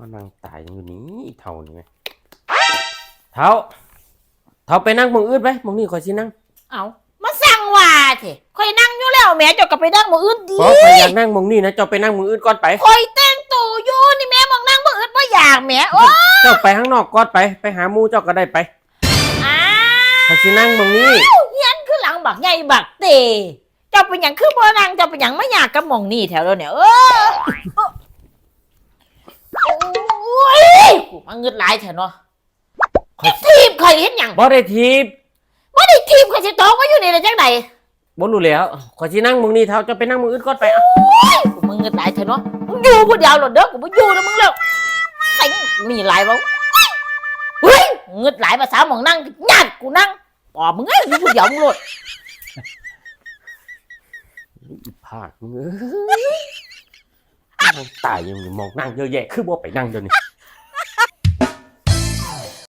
มานั่งตายอยู่นี่อีเท่านี่ไหมเท่าเท่าไปนั่งหมองอื่นไปหมองนี่คอยสินั่งเอามาสั่งว่าเถอะคอยนั่งอยู่แล้วแหม่เจ้าก็ไปนั่งหมืออื่นดีเพราะคอยอยากนั่งหมองนี่นะเจ้าไปนั่งหมองอื่นก่อนไปคอยแต่งตัวอยู่นี่แหม่มองนั่งหมืออื่นว่าอยากแหม่โอ้เจ้าไปข้างนอกก่อนไป ไปหาหมูเจ้าก็ได้ไปอ้าคอยสินั่งหมองนี้ยันคือหลังบักใหญ่บักเตเจ้าเป็นหยังคือบ่นั่งเจ้าเป็นหยังไม่อยากกับหมองนี่แถวเราเนี่ยเออ กูมาเงึดหลายแถวเนาะคอยทีบคอยเห็นหยังบ่ได้ทีบว่าได้ทีบคอยสิตองว่าอยู่นี่ได้จังไดบ่รู้แล้วคอยสินั่งหมองนี้เท่าเจ้าไปนั่งหมองอื่นก่อนไปอะกูมึงเงินหลายเถอะเนาะมึงอยู่ผู้เดียวหรอเด้อกูไม่อยู่นะมึงแล้วใส่มีหลายบ้างเฮ้ยเงินหลายภาษาหมองนั่งญาติกูนั่งปอบมึงเอ้ยอยู่ผู้เดียวมึงโลดอีภาคมึงเอ้ยนั่งตายอยู่นี่มองนั่งเยอะแยะคือบ่ไปนั่งเดี๋ยวนี้